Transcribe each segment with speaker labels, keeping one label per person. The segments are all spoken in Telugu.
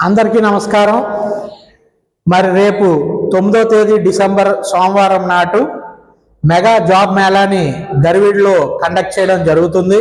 Speaker 1: అందరికీ నమస్కారం. మరి రేపు తొమ్మిదో తేదీ డిసెంబర్ సోమవారం నాటు మెగా జాబ్ మేళాని గరివిడిలో కండక్ట్ చేయడం జరుగుతుంది.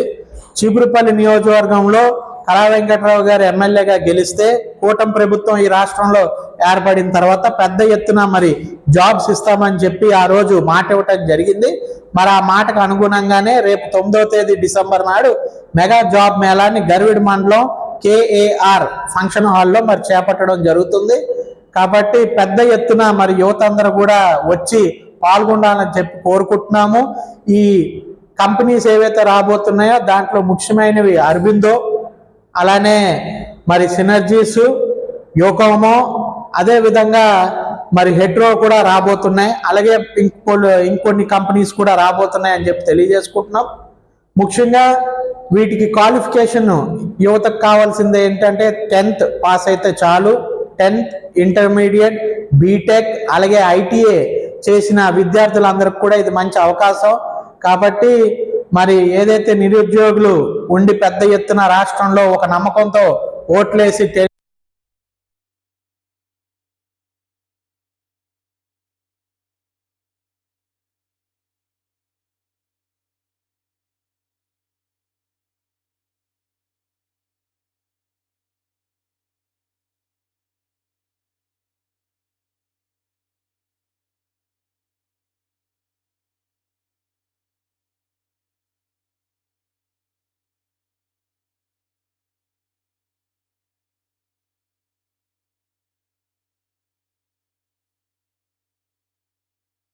Speaker 1: చీపురుపల్లి నియోజకవర్గంలో కళా వెంకట్రావు గారు ఎమ్మెల్యేగా గెలిస్తే కూటమి ప్రభుత్వం ఈ రాష్ట్రంలో ఏర్పడిన తర్వాత పెద్ద ఎత్తున మరి జాబ్స్ ఇస్తామని చెప్పి ఆ రోజు మాట ఇవ్వటం జరిగింది. మరి ఆ మాటకు అనుగుణంగానే రేపు తొమ్మిదో తేదీ డిసెంబర్ నాడు మెగా జాబ్ మేళాన్ని గరివిడి మండలం కేఏఆర్ ఫంక్షన్ హాల్లో మరి చేపట్టడం జరుగుతుంది. కాబట్టి పెద్ద ఎత్తున మరి యువత అందరూ కూడా వచ్చి పాల్గొనాలని చెప్పి కోరుకుంటున్నాము. ఈ కంపెనీస్ ఏవైతే రాబోతున్నాయో దాంట్లో ముఖ్యమైనవి అరబిందో అలానే మరి సినర్జీస్ యోకోమో అదే విధంగా మరి హెడ్రో కూడా రాబోతున్నాయి. అలాగే ఇంకో ఇంకొన్ని కంపెనీస్ కూడా రాబోతున్నాయి అని చెప్పి తెలియజేసుకుంటున్నాం. ముఖ్యంగా వీటికి క్వాలిఫికేషన్ యువతకు కావాల్సింది ఏంటంటే టెన్త్ పాస్ అయితే చాలు. టెన్త్ ఇంటర్మీడియట్ బీటెక్ అలాగే ఐటీఏ చేసిన విద్యార్థులందరికి కూడా ఇది మంచి అవకాశం. కాబట్టి మరి ఏదైతే నిరుద్యోగులు ఉండి పెద్ద ఎత్తున రాష్ట్రంలో ఒక నమ్మకంతో ఓట్లేసి